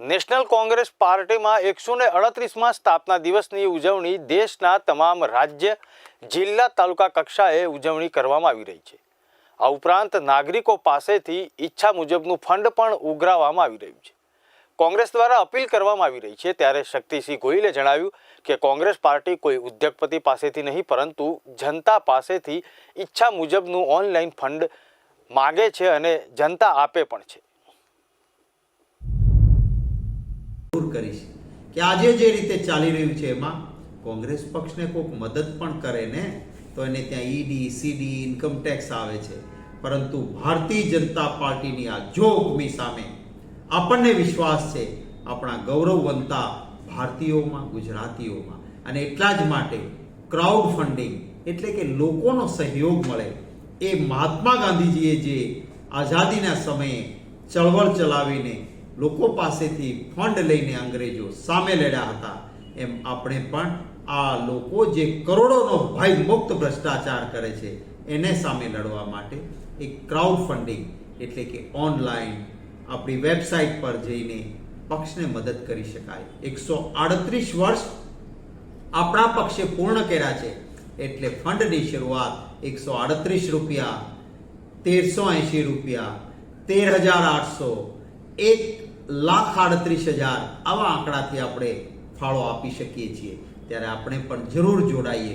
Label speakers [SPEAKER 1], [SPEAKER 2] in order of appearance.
[SPEAKER 1] National Congress પાર્ટીમાં એકસો ને અડત્રીસમાં સ્થાપના દિવસની ઉજવણી દેશના તમામ રાજ્ય, જિલ્લા તાલુકા કક્ષાએ ઉજવણી કરવામાં આવી રહી છે. આ ઉપરાંત નાગરિકો પાસેથી ઈચ્છા મુજબનું ફંડ પણ ઉઘરાવવામાં આવી રહ્યું છે. કોંગ્રેસ દ્વારા અપીલ કરવામાં આવી રહી છે ત્યારે શક્તિસિંહ ગોહિલે જણાવ્યું કે કોંગ્રેસ પાર્ટી કોઈ ઉદ્યોગપતિ પાસેથી નહીં, પરંતુ જનતા પાસેથી ઈચ્છા મુજબનું ઓનલાઈન ફંડ માગે છે અને જનતા આપે પણ છે
[SPEAKER 2] જરૂર કરીશ કે આજે જે રીતે ચાલી રહ્યું છે એમાં કોંગ્રેસ પક્ષને કોઈક મદદ પણ કરે ને, તો એને ત્યાં ઈડી, સીડી ઇન્કમ ટેક્સ આવે છે. પરંતુ ભારતીય જનતા પાર્ટીની આ જોગમી સામે આપણને વિશ્વાસ છે આપણા ગૌરવવંતા ભારતીયોમાં, ગુજરાતીઓમાં. અને એટલા જ માટે ક્રાઉડ ફંડિંગ એટલે કે લોકોનો સહયોગ મળે એ મહાત્મા ગાંધીજીએ જે આઝાદીના સમયે ચળવળ ચલાવીને લોકો પાસેથી ફંડ લઈને અંગ્રેજો સામે લડ્યા હતા. એમ આપણે પણ આ લોકો જે કરોડોનો ભય મુક્ત ભ્રષ્ટાચાર કરે છે, એને સામે લડવા માટે એક ક્રાઉડ ફંડિંગ એટલે કે ઓનલાઈન આપણી વેબસાઇટ પર જઈને પક્ષને મદદ કરી શકાય. એકસો આડત્રીસ વર્ષ આપણા પક્ષે પૂર્ણ કર્યા છે, એટલે ફંડની શરૂઆત એકસો આડત્રીસ રૂપિયા, તેરસો એંશી રૂપિયા, તેર હજાર આઠસો એક લાખ આડત્રીસ હજાર આવા આંકડાથી આપણે ફાળો આપી શકીએ છીએ. ત્યારે આપણે પણ જરૂર જોડાઈએ.